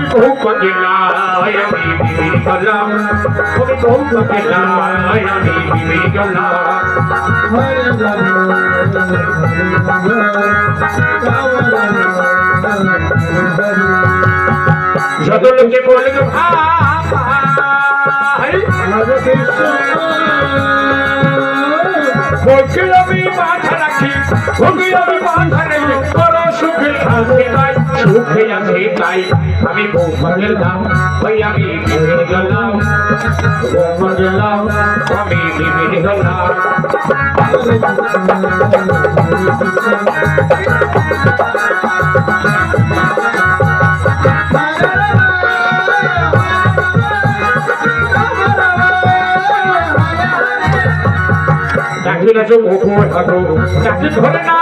আমি বহু পাগলায় আমি বিবির গলাম আমি বহু পাগলায় আমি যত লোকে বলে ভাই ভোগে আমি মাথা রাখি। ভোগে আমি মাথা রেখে। বড় সুখে থাকতে পাই, সুখে আছে তাই আমি বউ গেলাম ভাই আমি বিবির গেলাম। বউ গেলাম, আমি বিবির গেলাম চাকরি চোখ ওপর হাঁটো চাকরি ধরে না।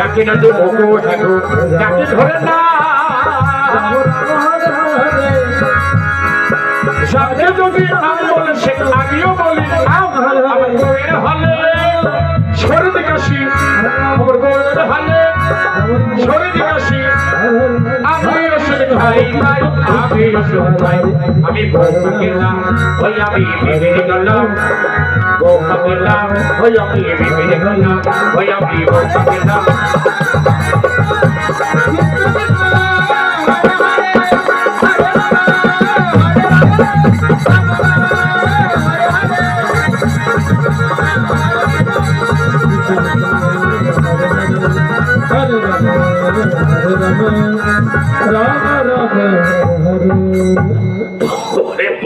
চাকরি না চোখ যাকে ধরে না। সে আগেও বলি আমার হলে সরে কাশি আমার হলে। অসুখ ভাই আমি ভাই আমি গেলাম ওই আমি বিবির গেলাম গেলাম ওই আমি বিবির গেলাম ওই আমি গেলাম Oh, hey,